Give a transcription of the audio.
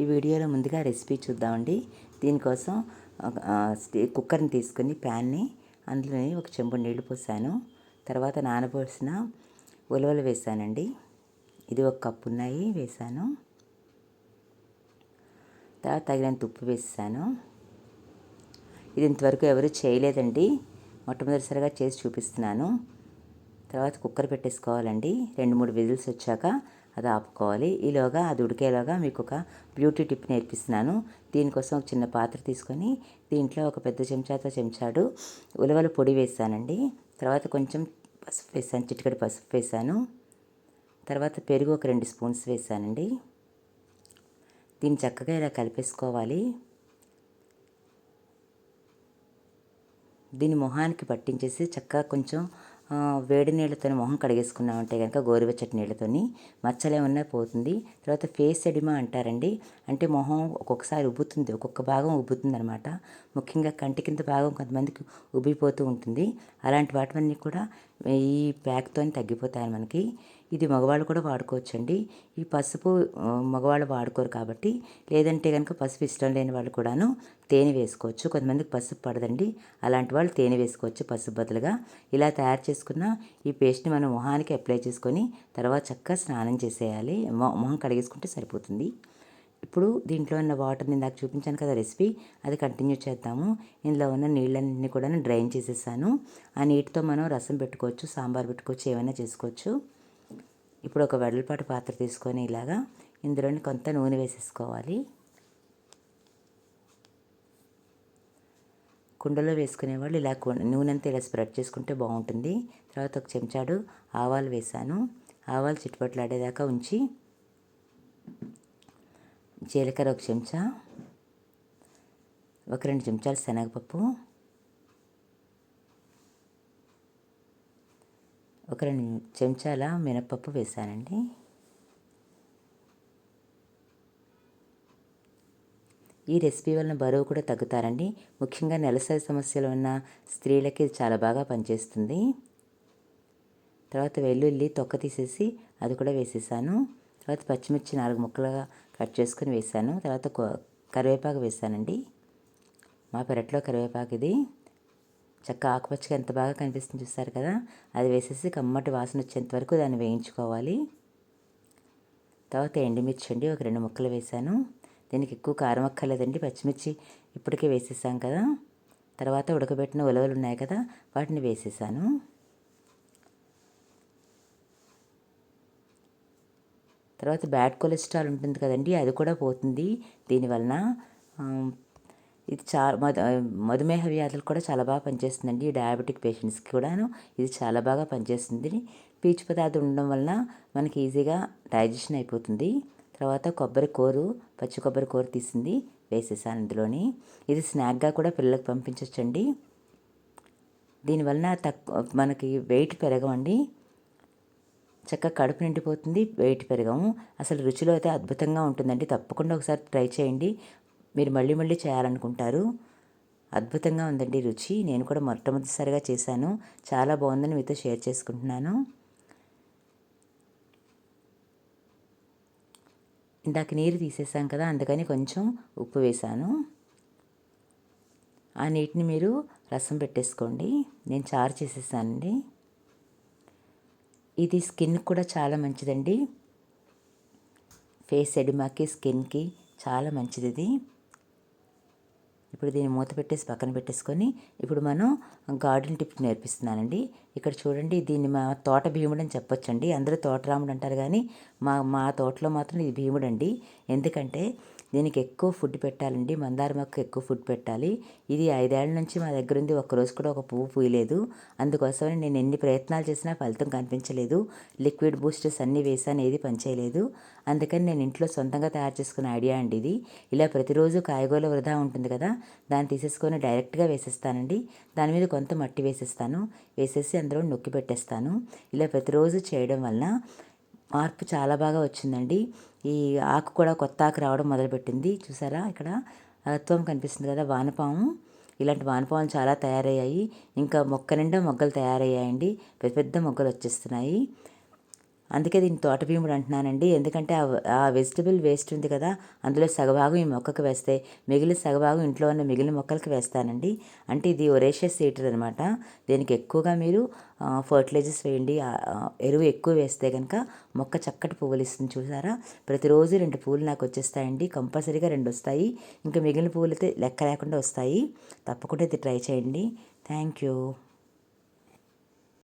ఈ వీడియోలో ముందుగా రెసిపీ చూద్దామండి. దీనికోసం కుక్కర్ని తీసుకుని ప్యాన్ని అందులోని ఒక చెంబు నీళ్ళు పోసాను. తర్వాత నానబోసిన ఉలవలు వేసానండి. ఇది ఒక కప్పు ఉన్నాయి వేసాను. తర్వాత తగినంత ఉప్పు వేసాను. ఇది ఇంతవరకు ఎవరు చేయలేదండి. మొట్టమొదటిసారిగా చేసి చూపిస్తున్నాను. తర్వాత కుక్కర్ పెట్టేసుకోవాలండి. రెండు మూడు విజిల్స్ వచ్చాక అది ఆపుకోవాలి. ఈలోగా అది ఉడికేలోగా మీకు ఒక బ్యూటీ టిప్ నేర్పిస్తున్నాను. దీనికోసం ఒక చిన్న పాత్ర తీసుకొని దీంట్లో ఒక పెద్ద చెంచాతో చెంచాడు ఉలవల పొడి వేసానండి. తర్వాత కొంచెం పసుపు వేసాను చిటికడి పసుపు వేసాను. తర్వాత పెరుగు ఒక రెండు స్పూన్స్ వేసానండి. దీన్ని చక్కగా ఇలా కలిపేసుకోవాలి. దీని మొహానికి పట్టించేసి చక్కగా కొంచెం వేడి నీళ్ళతో మొహం కడిగేసుకున్నామంటే కనుక గోరువెచ్చటి నీళ్ళతోని మచ్చలు ఉన్నా పోతుంది. తర్వాత ఫేస్ ఎడిమా అంటారండి. అంటే మొహం ఒక్కొక్కసారి ఉబ్బుతుంది ఒక్కొక్క భాగం ఉబ్బుతుంది అనమాట ముఖ్యంగా కంటి కింద భాగం కొంతమందికి ఉబ్బిపోతూ ఉంటుంది. అలాంటి వాటివన్నీ కూడా ఈ ప్యాక్తో తగ్గిపోతాయి మనకి. ఇది మగవాళ్ళు కూడా వాడుకోవచ్చండి. ఈ పసుపు మగవాళ్ళు వాడుకోరు కాబట్టి లేదంటే కనుక పసుపు ఇష్టం లేని వాళ్ళు కూడాను తేనె వేసుకోవచ్చు. కొంతమందికి పసుపు పడదండి. అలాంటి వాళ్ళు తేనె వేసుకోవచ్చు పసుపు బదులుగా. ఇలా తయారు చేసుకున్న ఈ పేస్ట్ని మనం మొహానికి అప్లై చేసుకొని తర్వాత చక్కగా స్నానం చేసేయాలి. మొహం కడిగేసుకుంటే సరిపోతుంది. ఇప్పుడు దీంట్లో ఉన్న వాటర్ని నాకు చూపించాను కదా రెసిపీ అది కంటిన్యూ చేద్దాము. ఇందులో ఉన్న నీళ్ళన్నీ కూడా డ్రైన్ చేసేసాను. ఆ నీటితో మనం రసం పెట్టుకోవచ్చు సాంబార్ పెట్టుకోవచ్చు ఏమైనా చేసుకోవచ్చు. ఇప్పుడు ఒక వెడల్పాటి పాత్ర తీసుకొని ఇలాగా ఇందులోని కొంత నూనె వేసేసుకోవాలి. కుండలో వేసుకునే వాళ్ళు ఇలా నూనె అంతా ఇలా స్ప్రెడ్ చేసుకుంటే బాగుంటుంది. తర్వాత ఒక చెంచాడు ఆవాలు వేసాను. ఆవాలు చిట్టుపట్లాడేదాకా ఉంచి జీలకర్ర ఒక చెంచా ఒక రెండు చెంచాలు శనగపప్పు ఒక రెండు చెంచాల మినప్పప్పు వేసానండి. ఈ రెసిపీ వలన బరువు కూడా తగ్గుతారండి. ముఖ్యంగా నెలసరి సమస్యలు ఉన్న స్త్రీలకి ఇది చాలా బాగా పనిచేస్తుంది. తర్వాత వెల్లుల్లి తొక్క తీసేసి అది కూడా వేసేసాను. తర్వాత పచ్చిమిర్చి నాలుగు ముక్కలుగా కట్ చేసుకుని వేసాను. తర్వాత కరివేపాకు వేసానండి. మా పెరట్లో కరివేపాకు ఇది. చక్క ఆకుపచ్చగా ఎంత బాగా కనిపిస్తుంది చూస్తారు కదా? అది వేసేసి కమ్మటి వాసన వచ్చేంత వరకు దాన్ని వేయించుకోవాలి. తర్వాత ఎండుమిర్చి అండి ఒక రెండు ముక్కలు వేసాను. దీనికి ఎక్కువ కారం అక్కర్లేదండి పచ్చిమిర్చి ఇప్పటికే వేసేసాం కదా? తర్వాత ఉడకబెట్టిన ఉలవలు ఉన్నాయి కదా వాటిని వేసేసాను. తర్వాత బ్యాడ్ కొలెస్ట్రాల్ ఉంటుంది కదండి అది కూడా పోతుంది. దీనివలన ఇది చా మధు మధుమేహ వ్యాధులు కూడా చాలా బాగా పనిచేస్తుందండి. డయాబెటిక్ పేషెంట్స్కి కూడాను ఇది చాలా బాగా పనిచేస్తుంది. పీచు పదార్థం ఉండడం వలన మనకి ఈజీగా డైజెషన్ అయిపోతుంది. తర్వాత కొబ్బరి కూరు పచ్చి కొబ్బరి కూర తీసింది వేసేసాను ఇందులోని. ఇది స్నాక్గా కూడా పిల్లలకు పంపించవచ్చండి దీనివలన తక్కువ మనకి వెయిట్ పెరగమండి చక్కగా కడుపు నిండిపోతుంది వెయిట్ పెరగము. అసలు రుచిలో అయితే అద్భుతంగా ఉంటుందండి. తప్పకుండా ఒకసారి ట్రై చేయండి. మీరు మళ్ళీ మళ్ళీ చేయాలనుకుంటారు. అద్భుతంగా ఉందండి రుచి. నేను కూడా మొట్టమొదటిసారిగా చేశాను. చాలా బాగుందని మీతో షేర్ చేసుకుంటున్నాను. ఇందాక నీరు తీసేసాం కదా అందుకని కొంచెం ఉప్పు వేసాను ఆ నీటిని మీరు రసం పెట్టేసుకోండి. నేను చారు చేసేసానండి. ఇది స్కిన్ కూడా చాలా మంచిదండి. ఫేస్ ఎడిమాకి స్కిన్కి చాలా మంచిది ఇది ఇప్పుడు దీన్ని మూత పెట్టేసి పక్కన పెట్టేసుకొని ఇప్పుడు మనం గార్డెన్ టిప్ నేర్పిస్తున్నానండి. ఇక్కడ చూడండి దీన్ని మా తోట భీముడు అని చెప్పొచ్చండి. అందరూ తోటరాముడు అంటారు కానీ మా మా తోటలో మాత్రం ఇది భీముడు అండి ఎందుకంటే దీనికి ఎక్కువ ఫుడ్ పెట్టాలండి. మందార మొక్క ఎక్కువ ఫుడ్ పెట్టాలి. ఇది ఐదేళ్ళ నుంచి మా దగ్గర ఉంది. ఒక్కరోజు కూడా ఒక పువ్వు పూయలేదు. అందుకోసమని నేను ఎన్ని ప్రయత్నాలు చేసినా ఫలితం కనిపించలేదు. లిక్విడ్ బూస్టర్స్ అన్నీ వేసాను. ఏది పనిచేయలేదు. అందుకని నేను ఇంట్లో సొంతంగా తయారు చేసుకున్న ఐడియా అండి ఇది. ఇలా ప్రతిరోజు కాయగూరల వృధా ఉంటుంది కదా దాన్ని తీసేసుకొని డైరెక్ట్గా వేసేస్తానండి. దాని మీద కొంత మట్టి వేసేస్తాను. వేసేసి అందులో నొక్కి పెట్టేస్తాను. ఇలా ప్రతిరోజు చేయడం వలన మార్పు చాలా బాగా వచ్చిందండి. ఈ ఆకు కూడా కొత్త ఆకు రావడం మొదలుపెట్టింది. చూసారా ఇక్కడ? అత్వం కనిపిస్తుంది కదా వానపాము. ఇలాంటి వానపాములు చాలా తయారయ్యాయి. ఇంకా మొక్క నిండా మొగ్గలు తయారయ్యాయండి. పెద్ద పెద్ద మొగ్గలు వచ్చేస్తున్నాయి. అందుకే దీన్ని తోట భీముడు అంటున్నానండి. ఎందుకంటే ఆ వెజిటబుల్ వేస్ట్ ఉంది కదా అందులో సగభాగం ఈ మొక్కకు వేస్తే మిగిలిన సగభాగం ఇంట్లో ఉన్న మిగిలిన మొక్కలకు వేస్తానండి. అంటే ఇది ఒరేషియస్ సీటర్ అనమాట దీనికి ఎక్కువగా మీరు ఫర్టిలైజర్స్ వేయండి. ఎరువు ఎక్కువ వేస్తే కనుక మొక్క చక్కటి పువ్వులు ఇస్తుంది చూసారా? ప్రతిరోజు రెండు పువ్వులు నాకు వచ్చేస్తాయండి. కంపల్సరీగా రెండు వస్తాయి. ఇంకా మిగిలిన పువ్వులు అయితే లెక్క లేకుండా వస్తాయి. తప్పకుండా ఇది ట్రై చేయండి. Thank you.